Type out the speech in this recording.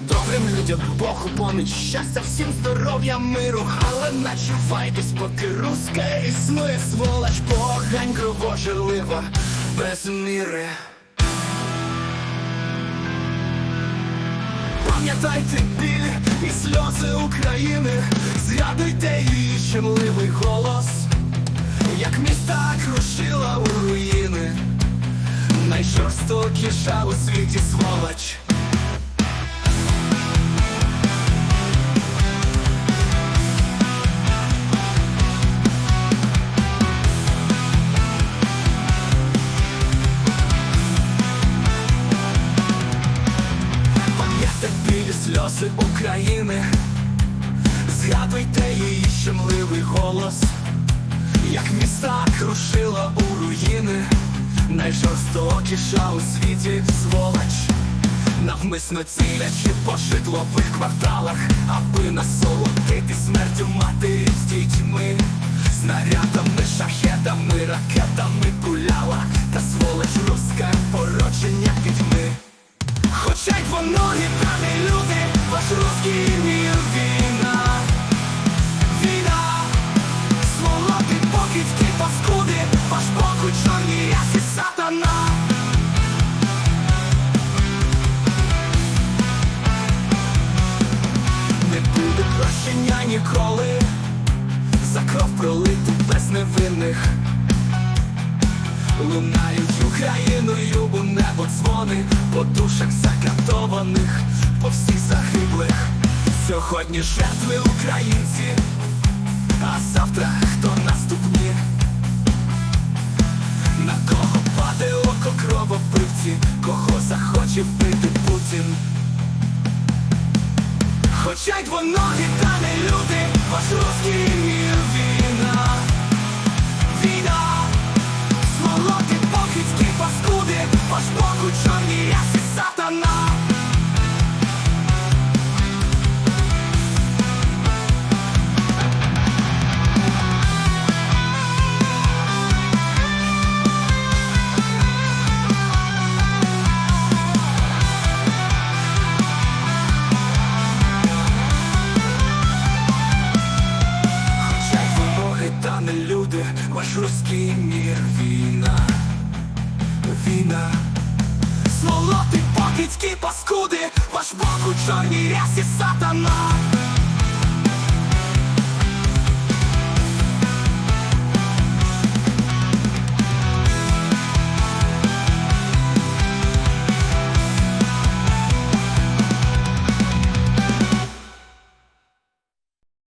Добрим людям Бог поміч, щастя, всім здоров'я, миру, але начувайтесь, поки руська існує сволоч, погань кровожерлива, без міри. Пам'ятайте біль і сльози України, згадуйте її щемливий голос, як міста крушила у руїни, найжорстокіша у світі сволоч. Сльози України, згадуйте її щемливий голос, як міста крушила у руїни, найжорстокіша у світі сволоч, навмисно цілячи по житлових кварталах, аби насолодити люди, ваш війна, війна, сволоти, покидьки, паскуди, ваш Бог у чорній ясі сатана. Не буде прощення ніколи, за кров пролиту без невинних. Лунають Україною небо По душах закатованих, по всіх загиблих Сьогодні жертви українці, а завтра хто наступні? На кого паде око кровопивці, кого захоче вбити Путін? Хоча й двоногі та не люди, ваш русський мір війна, не люди, ваш руський мір війна, війна, сволоти, покидьки, паскуди, ваш Бог у чорній рясі сатана.